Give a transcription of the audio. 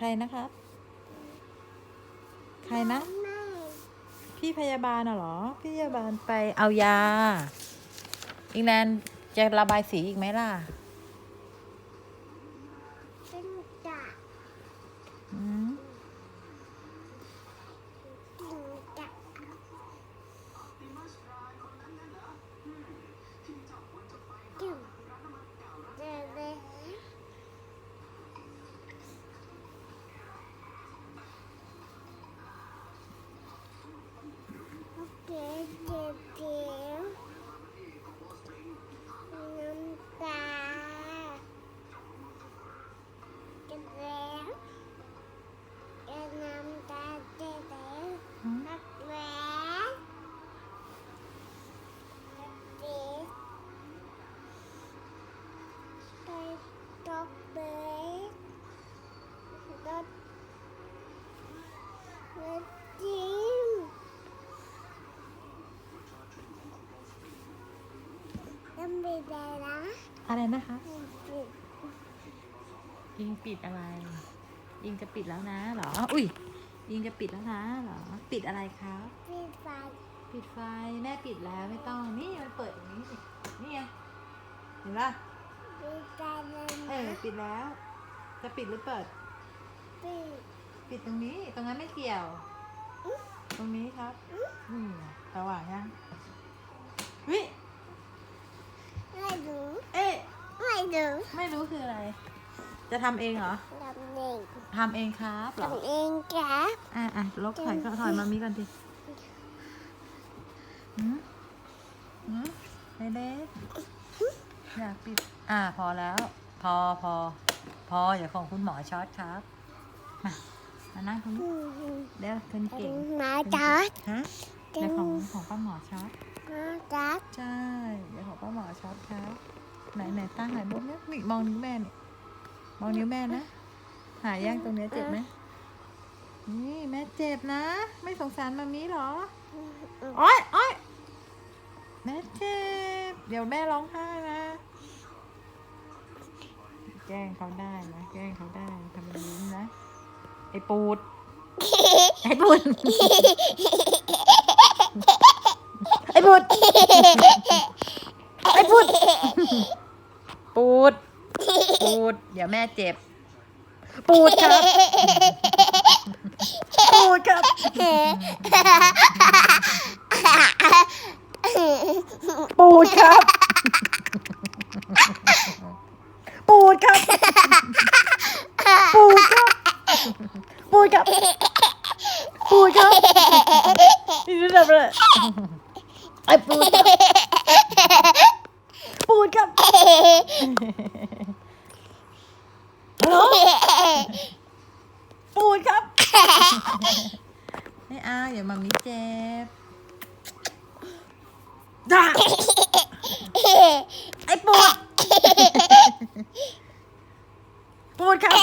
ใครนะครับ ใครนะแม่พี่พยาบาลน่ะเหรอ พี่พยาบาลไปเอายา อีกแนนจะระบายสีอีกไหมล่ะเป็นจ่าอืม กินจ่าจิ้มเดี๋ยวเลย โอเค เดี๋ยวเดี๋ยวน้ำตาจะแล้วจะน้ำตาจะแล้ว อืม นักแล้วเด็กไปตกเบรกรถรถจิ้ม ต้องไปไหนนะอะไรนะคะปิดยิงปิดอะไรยิงจะปิดแล้วนะเหรอ อุ้ยยิงจะปิดแล้วนะเหรอ ปิดอะไรคะปิดไฟปิดไฟแม่ปิดแล้วไม่ต้อง นี่มันเปิดอย่างนี้สินี่ไงเห็นปะปิดไฟเลยเออนะปิดแล้ว จะปิดหรือเปิด ปิดปิดตรงนี้ ตรงนั้นไม่เกี่ยว ตรงนี้ครับนี่ไงสว่างยังวิ ไม่รู้ เอ๊ะไม่รู้ไม่รู้คืออะไร จะทำเองเหรอทำเองทำเองครับเหรอทำเองครับอะอะลบถอยก็ถอยมามีก่อนดิหืมหืมไอเล็กอยากปิด อ่าพอแล้ว พอพอ พออย่าของคุณหมอช็อตครับมามานั่งตรงอืนี้มเดี๋ยวคนเก่งมาจัดฮะเดี๋ยวของของป้าหมอช็อตมาจัดใช่เดี๋ยวของ ป้าหมอช็อตครับ ไหนไหนตั้งไหนบุ๊กเนี่ยนี่มองนิ้วแม่นี่มองนิ้วแม่นะ หายย่างตรงเนี้ยเจ็บไหมนี่แม่เจ็บนะ ไม่สงสารมามีเหรอโอ๊ยโอ๊ยแม่เจ็บ เดี๋ยวแม่ร้องไห้นะ แกล้งเขาได้นะแกล้งเขาได้ทำเป็นยิ้มนะ ไอ้ปูด ไอ้ปูด ไอ้ปูด ไอ้ปูด ปูด ปูด เดี๋ยวแม่เจ็บ ปูดครับ ปูดครับ ปูดครับ ปูดครับ ปูดครับ ปูดครับ ปูดครับนี่จะทำอะไรไอ้ปูดครับ ไม่เอาอย่ามามิเจ็บด่าไอ้ปูดปูดครับ